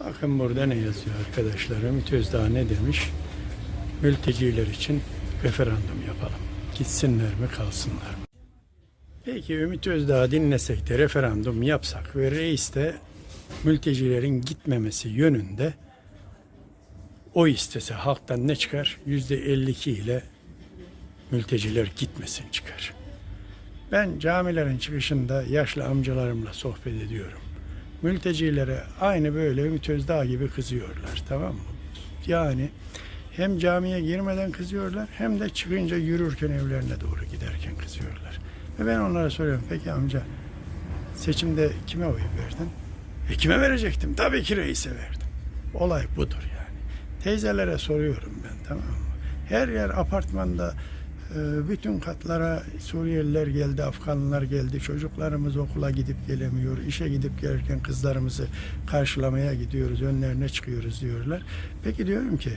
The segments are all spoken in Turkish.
Bakın burada ne yazıyor arkadaşlar. Ümit Özdağ ne demiş? Mülteciler için referandum yapalım. Gitsinler mi kalsınlar mı? Peki Ümit Özdağ'ı dinlesek de referandum yapsak ve reis de mültecilerin gitmemesi yönünde o istese halktan ne çıkar? Yüzde 52 ile mülteciler gitmesin çıkar. Ben camilerin çıkışında yaşlı amcalarımla sohbet ediyorum. Mültecilere aynı böyle Ümit Özdağ gibi kızıyorlar tamam mı? Yani hem camiye girmeden kızıyorlar hem de çıkınca yürürken evlerine doğru giderken kızıyorlar. Ve ben onlara soruyorum peki amca seçimde kime oy verdin? E kime verecektim? Tabii ki reise verdim. Olay budur yani. Teyzelere soruyorum ben tamam mı? Her yer apartmanda bütün katlara Suriyeliler geldi, Afganlılar geldi. Çocuklarımız okula gidip gelemiyor. İşe gidip gelirken kızlarımızı karşılamaya gidiyoruz. Önlerine çıkıyoruz diyorlar. Peki diyorum ki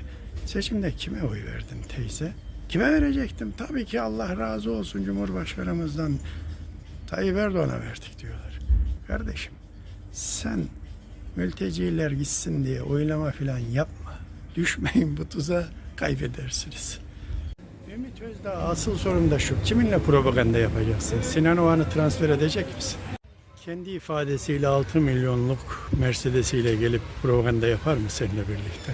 seçimde kime oy verdin teyze? Kime verecektim? Tabii ki Allah razı olsun Cumhurbaşkanımızdan Tayyip Erdoğan'a verdik diyorlar. Kardeşim sen mülteciler gitsin diye oylama falan yapma. Düşmeyin bu tuzağa kaybedersiniz. Ümit Özdağ asıl sorun da şu. Kiminle propaganda yapacaksın? Sinan Oğan'ı transfer edecek misin? Kendi ifadesiyle 6 milyonluk Mercedes'iyle gelip propaganda yapar mı seninle birlikte?